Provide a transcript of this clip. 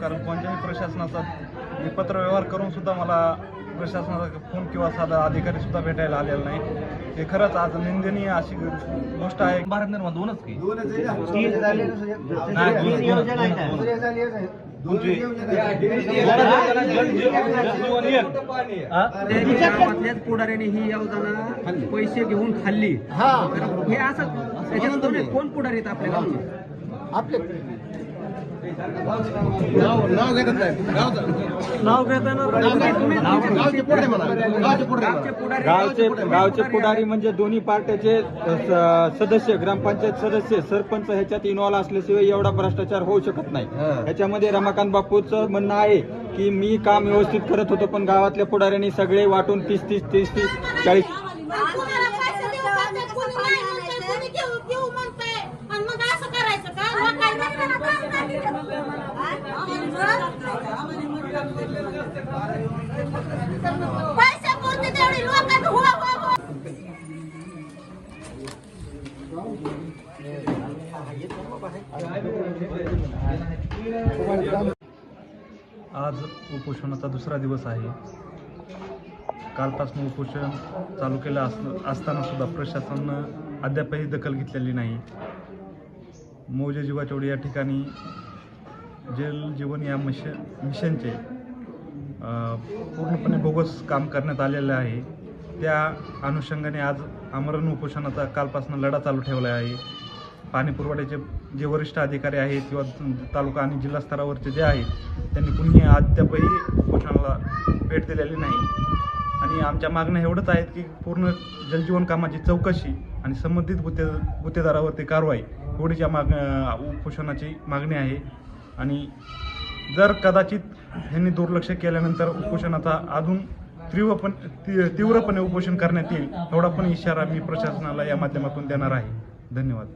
कारण कोणत्याही प्रशासनाचा मी पत्रव्यवहार करून सुद्धा मला प्रशासनाचा फोन किंवा साधा अधिकारी सुद्धा भेटायला आलेला नाही. हे खरंच आज निंदनीय अशी गोष्ट आहे. भारत निर्माण दोनच की. पुढाऱ्याने ही योजना पैसे घेऊन खाल्ली. हे. असं त्याच्यात कोण- पुढारी आपल्या गावचे? गावचे. पुढारी गावचे गावचे पुढारी. म्हणजे दोन्ही पार्ट्याचे स- सदस्य ग्रामपंचायत सदस्य सरपंच ह्याच्यात इन्व्हॉल्व असल्याशिवाय एवढा भ्रष्टाचार होऊ शकत नाही. ह्याच्यामध्ये रमाकांत बापूचं म्हणणं आहे की मी काम व्यवस्थित करत होतो पण गावातल्या पुढाऱ्यांनी सगळे वाटून तीस तीस तीस तीस चाळीस पैसे देऊ नाही म्हणताय, कुणी घेऊ घेऊ म्हणताय. आणि मग असं करायचं का? लोकांना काम तेवढी हो हो हो आज उपोषणाचा दुसरा दिवस आहे. कालपासून उपोषण चालू केलं अस असताना सुद्धा प्रशासनानं अद्यापही दखल घेतलेली नाही. मौजे जीवाचौडी या ठिकाणी जल जीवन या मिश मिशनचे पूर्णपणे बोगस काम करण्यात आलेलं आहे. त्या अनुषंगाने आज आमरण उपोषणाचा कालपासून लढा चालू ठेवला आहे. पाणी पुरवठ्याचे जे वरिष्ठ अधिकारी आहेत किंवा तालुका आणि जिल्हा स्तरावरचे जे आहेत त्यांनी कुणीही अद्यापही उपोषणाला भेट दिलेली नाही. आणि आमच्या मागण्या एवढंच आहेत की पूर्ण जलजीवन कामाची चौकशी आणि संबंधित गुत्ते गुत्तेदारावरती कारवाई एवढीच्या माग उपोषणाची मागणी आहे. आणि जर कदाचित ह्यांनी दुर्लक्ष केल्यानंतर उपोषणाचा अजून तीव्रपण ती- तीव्रपणे उपोषण करण्यात येईल एवढा पण इशारा मी प्रशासनाला या माध्यमातून देणार आहे. धन्यवाद.